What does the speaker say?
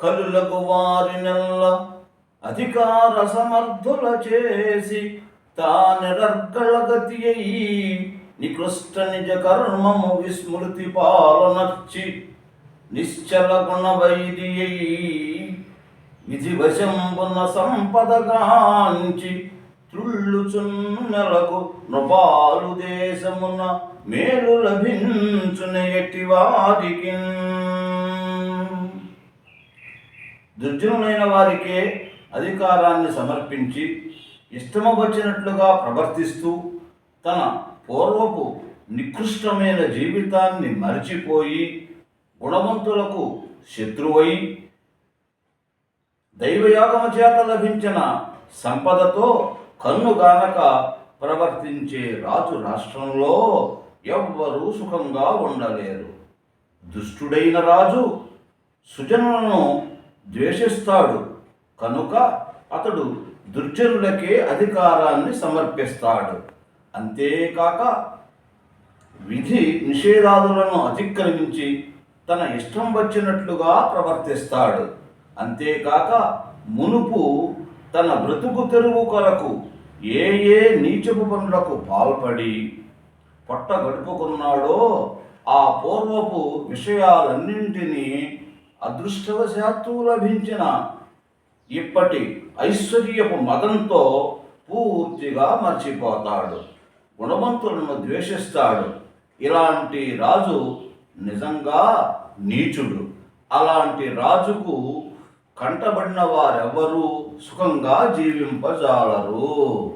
కలులకు వారినెల్ల అధికార సమర్థుల చేసి తానిరర్గళ గతి అయి నికృష్ట నిజ కర్మము విస్మృతి పాలనర్చి నిశ్చల గుణ అయి విధి వశంబున సంపదగాంచి త్రుళ్ళుచున్నలకు నృపాలు దేశమున మేలు లభించున ఎట్టి వారికి. దుర్జనులైన వారికే అధికారాన్ని సమర్పించి ఇష్టము వచ్చినట్లుగా ప్రవర్తిస్తూ తన పూర్వపు నికృష్టమైన జీవితాన్ని మరిచిపోయి గుణవంతులకు శత్రువై దైవయోగము చేత లభించిన సంపదతో కన్నుగానక ప్రవర్తించే రాజు రాష్ట్రంలో ఎవ్వరూ సుఖంగా ఉండలేరు. దుష్టుడైన రాజు సుజనులను ద్వేషిస్తాడు. కనుక అతడు దుర్జనులకే అధికారాన్ని సమర్పిస్తాడు. అంతేకాక విధి నిషేధాదులను అతిక్రమించి తన ఇష్టం వచ్చినట్లుగా ప్రవర్తిస్తాడు. అంతేకాక మునుపు తన బ్రతుకు తెరువు కొరకు ఏ ఏ నీచపు పనులకు పాల్పడి పొట్ట గడుపుకున్నాడో ఆ పూర్వపు విషయాలన్నింటినీ అదృష్టవశాత్తు లభించిన ఇప్పటి ఐశ్వర్యపు మదంతో పూర్తిగా మర్చిపోతాడు. గుణవంతులను ద్వేషిస్తాడు. ఇలాంటి రాజు నిజంగా నీచుడు. అలాంటి రాజుకు కంటబడిన వారెవ్వరూ సుఖంగా జీవింపజాలరు.